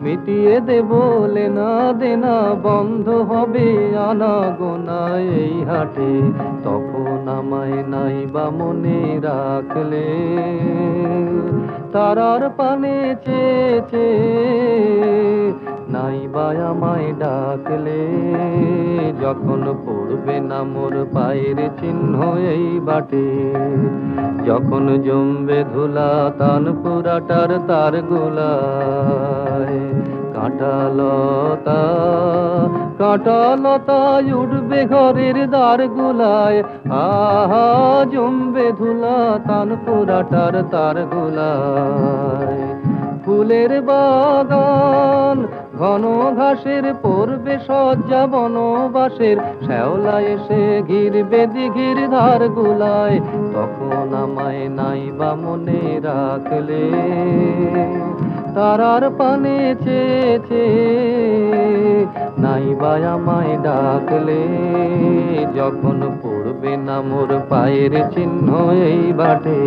মিটিয়ে দেব লেনা দেনা বন্ধ হবে আনা গোনা এই হাটে। তখন আমায় নাই বা মনে রাখলে। তারার পানে নাই বা আমায় ডাকলে, যখন পড়বে না মোর পায়ের চিহ্ন এই বাটে। যখন জমবে ধুলা তান পুরাটার তার গোলায়। কাঁটালতা কাঁটালতা উঠবে ঘরের দ্বার গোলায়। আহা, জমবে ধুলা তান পুরাটার তার গোলায়। ফুলের বাগান ঘন ঘাসের পড়বে সজ্জা বনবাসের শ্যাওলা এসে ঘিরবে দিঘির ধার গুলায় তখন আমায় নাই বা মনে রাখলে, তারার পানে চেয়েছে নাই বা আমায় ডাকলে। যখন পড়বে না মোর পায়ের চিহ্ন এই বাটে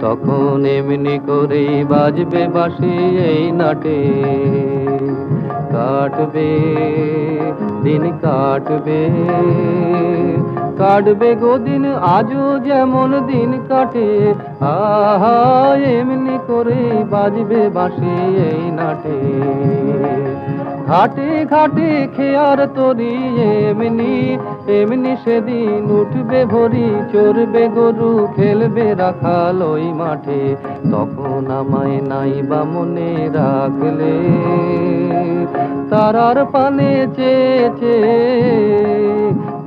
তখন এমনি করে বাজবে বাসি এই নাটে। কাটবে দিন কাটবে। কাটবে গো দিন আজও যেমন দিন কাটে, আহা, এমনি করে বাজবে বাসি এই নাটে। ঘাটে ঘাটে খেয়ার তরি, এমনি এমনি সেদিন উঠবে ভরি, চড়বে গরু, খেলবে রাখাল ওই মাঠে। তখন আমায় নাই বা মনে রাখলে, তারার পানে চেয়েছে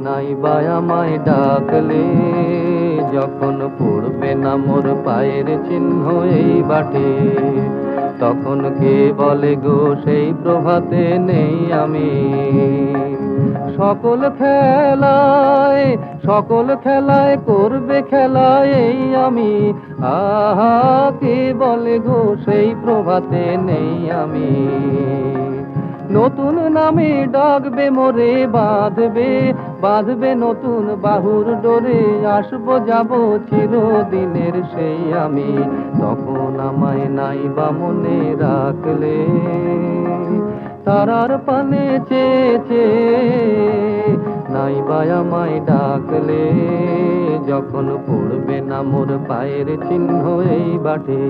নাই বা আমায় ডাকলে, যখন পড়বে না মোর পায়ের চিহ্ন এই বাটে, তখন কে বলে গো সেই প্রভাতে নেই আমি? সকল খেলায় সকল খেলায় করবে খেলায় এই আমি। আহা, কে বলে গো সেই প্রভাতে নেই আমি? নতুন নামে ডাকবে, মোরে বাঁধবে বাঁধবে নতুন বাহুর ডোরে। আসব, যাব চিরদিনের সেই আমি, তখন আমায় নাই বা মনে রাখলে। তারার পানে চেয়েছে নাই বা আমায় ডাকলে। যখন পড়বে না মোর পায়ের চিহ্ন এই বাটে।